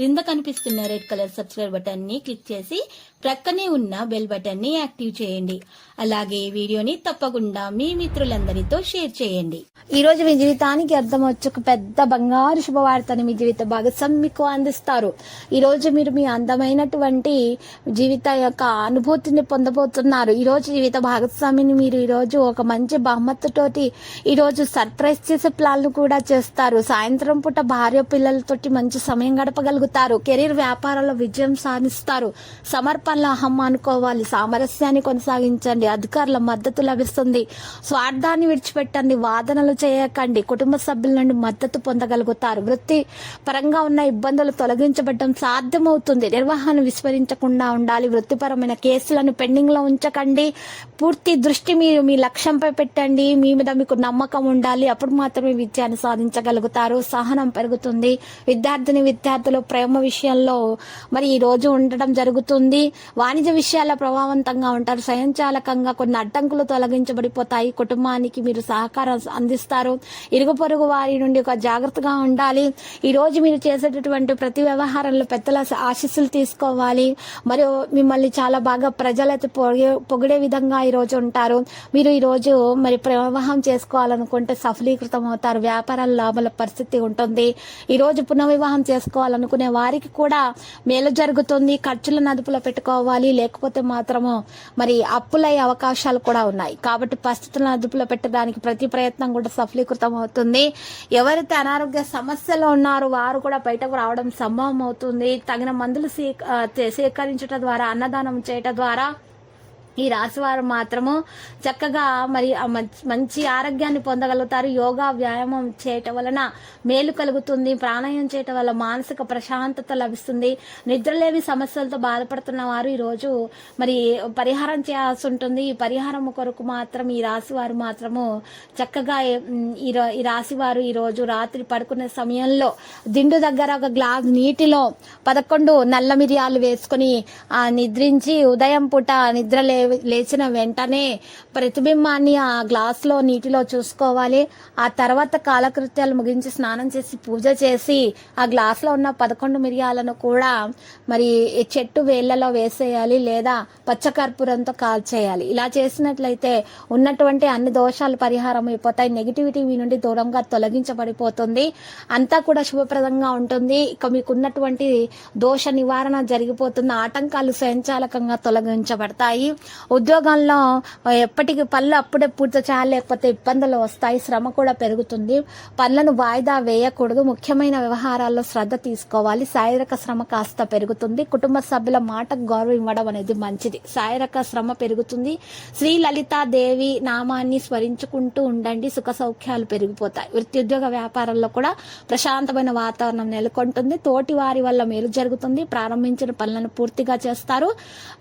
క్రింద కనిపిస్తున్న red colour subscribe బటన్ని క్లిక్ చేసి ప్రక్కనే ఉన్న బెల్ బటన్ని యాక్టివ్ చేయండి. అలాగే ఈ వీడియోని తప్పకుండా మీ మిత్రులందరితో షేర్ చేయండి. ఈ రోజు మీ జీవితానికి అర్థం వచ్చి ఒక పెద్ద బంగారు శుభవార్తని మీ జీవిత భాగస్వామి మీకు అందిస్తారు. ఈ రోజు మీరు మీ అందమైనటువంటి జీవిత యొక్క అనుభూతిని పొందబోతున్నారు. ఈ రోజు జీవిత భాగస్వామిని మీరు ఈ రోజు ఒక మంచి బహుమతితోటి ఈ రోజు సర్ప్రైజ్ చేసే ప్లాన్లు కూడా చేస్తారు. సాయంత్రం పూట భార్య పిల్లలతోటి మంచి సమయం గడపగలుగుతారు. కెరీర్ వ్యాపారాల్లో విజయం సాధిస్తారు. సమర్పణలు అహం అనుకోవాలి. సామరస్యాన్ని కొనసాగించండి. అధికారుల మద్దతు లభిస్తుంది. స్వార్థాన్ని విడిచిపెట్టండి. వాదనలు చేయకండి. కుటుంబ సభ్యుల నుండి మద్దతు పొందగలుగుతారు. వృత్తి పరంగా ఉన్న ఇబ్బందులు తొలగించబడడం సాధ్యమవుతుంది. నిర్వహణ విస్మరించకుండా ఉండాలి. వృత్తిపరమైన కేసులను పెండింగ్లో ఉంచకండి. పూర్తి దృష్టి మీరు మీ లక్ష్యంపై పెట్టండి. మీ మీద మీకు నమ్మకం ఉండాలి. అప్పుడు మాత్రమే విజయాన్ని సాధించగలుగుతారు. సహనం పెరుగుతుంది. విద్యార్థిని విద్యార్థులు ప్రేమ విషయంలో మరి ఈ రోజు ఉండడం జరుగుతుంది. వాణిజ్య విషయాల ప్రభావవంతంగా ఉంటారు. స్వయంచాలకంగా కొన్ని అడ్డంకులు తొలగించబడిపోతాయి. కుటుంబానికి మీరు సహకారం అందిస్తారు. ఇరుగు పొరుగు వారి నుండి ఒక జాగ్రత్తగా ఉండాలి. ఈ రోజు మీరు చేసేటటువంటి ప్రతి వ్యవహారంలో పెద్దల ఆశీస్సులు తీసుకోవాలి. మరియు మిమ్మల్ని చాలా బాగా ప్రజలైతే పొగే పొగిడే విధంగా ఈ రోజు ఉంటారు. మీరు ఈ రోజు మరి ప్రవాహం చేసుకోవాలనుకుంటే సఫలీకృతం అవుతారు వ్యాపారాల లాభాల పరిస్థితి ఉంటుంది. ఈ రోజు పునర్వివాహం చేసుకోవాలనుకునే వారికి కూడా మేలు జరుగుతుంది. ఖర్చులను అదుపులో పెట్టుకోవాలి. లేకపోతే మాత్రము మరి అప్పులయ్యే అవకాశాలు కూడా ఉన్నాయి. కాబట్టి పరిస్థితులను అదుపులో పెట్టడానికి ప్రతి ప్రయత్నం కూడా సఫలీకృతం అవుతుంది. ఎవరైతే అనారోగ్య సమస్యలో ఉన్నారో వారు కూడా బయటకు రావడం సంభవం అవుతుంది. తగిన మందులు స్వీ- సేకరించడం ద్వారా అన్నదానం చేయటం ద్వారా ఈ రాశి వారు మాత్రము చక్కగా మరి మంచి- మంచి ఆరోగ్యాన్ని పొందగలుగుతారు. యోగా వ్యాయామం చేయటం వలన మేలు కలుగుతుంది. ప్రాణాయామం చేయటం వల్ల మానసిక ప్రశాంతత లభిస్తుంది. నిద్రలేమి సమస్యలతో బాధపడుతున్న వారు ఈరోజు మరి పరిహారం చేయాల్సి ఉంటుంది. ఈ పరిహారం కొరకు మాత్రం ఈ రాశి వారు మాత్రము చక్కగా ఈ ఈ రాశి వారు ఈరోజు రాత్రి పడుకునే సమయంలో దిండు దగ్గర ఒక గ్లాస్ నీటిలో పదకొండు నల్ల మిరియాలు వేసుకుని నిద్రించి ఉదయం పూట నిద్రలే లే లేచిన వెంటనే ప్రతిబింబాన్ని ఆ గ్లాస్లో నీటిలో చూసుకోవాలి. ఆ తర్వాత కాలకృత్యాలు ముగించి స్నానం చేసి పూజ చేసి ఆ గ్లాస్లో ఉన్న పదకొండు మిరియాలను కూడా మరి చెట్టు వేళ్ళలో వేసేయాలి లేదా పచ్చకర్పూరంతో కాల్చేయాలి. ఇలా చేసినట్లయితే ఉన్నటువంటి అన్ని దోషాలు పరిహారం అయిపోతాయి. నెగిటివిటీ మీ నుండి దూరంగా తొలగించబడిపోతుంది. అంతా కూడా శుభప్రదంగా ఉంటుంది. ఇక మీకు ఉన్నటువంటి దోష నివారణ జరిగిపోతుంది ఆటంకాలు స్వయంచాలకంగా తొలగించబడతాయి. ఉద్యోగంలో ఎప్పటికీ పనులు అప్పుడే పూర్తి చేయలేకపోతే ఇబ్బందులు వస్తాయి శ్రమ కూడా పెరుగుతుంది. పనులను వాయిదా వేయకూడదు. ముఖ్యమైన వ్యవహారాల్లో శ్రద్ధ తీసుకోవాలి. శారీరక శ్రమ కాస్త పెరుగుతుంది. కుటుంబ సభ్యుల మాటకు గౌరవం ఇవ్వడం అనేది మంచిది. శారీరక శ్రమ పెరుగుతుంది. శ్రీ లలితాదేవి నామాన్ని స్మరించుకుంటూ ఉండండి. సుఖ సౌఖ్యాలు పెరిగిపోతాయి. వృత్తి ఉద్యోగ వ్యాపారంలో కూడా ప్రశాంతమైన వాతావరణం నెలకొంటుంది. తోటి వారి వల్ల మేలు జరుగుతుంది. ప్రారంభించిన పనులను పూర్తిగా చేస్తారు.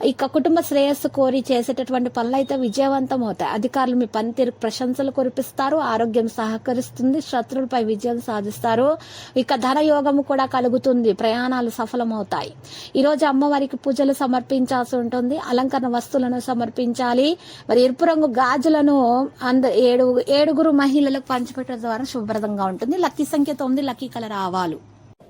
ఇక కుటుంబ శ్రేయస్సు కోరి చేసేటటువంటి పనులు అయితే విజయవంతం అవుతాయి అధికారులు మీ పనితీరు ప్రశంసలు కురిపిస్తారు ఆరోగ్యం సహకరిస్తుంది శత్రువులపై విజయం సాధిస్తారు. ఇక ధన యోగము కూడా కలుగుతుంది ప్రయాణాలు సఫలమవుతాయి. ఈరోజు అమ్మవారికి పూజలు సమర్పించాల్సి ఉంటుంది అలంకరణ వస్తువులను సమర్పించాలి. మరి ఎరుపు రంగు గాజులను అంద ఏడు ఏడుగురు మహిళలకు పంచిపెట్టడం ద్వారా శుభ్రతంగా ఉంటుంది. లక్కీ సంఖ్య తొమ్మిది లక్కీ కలర్ ఆవాలు.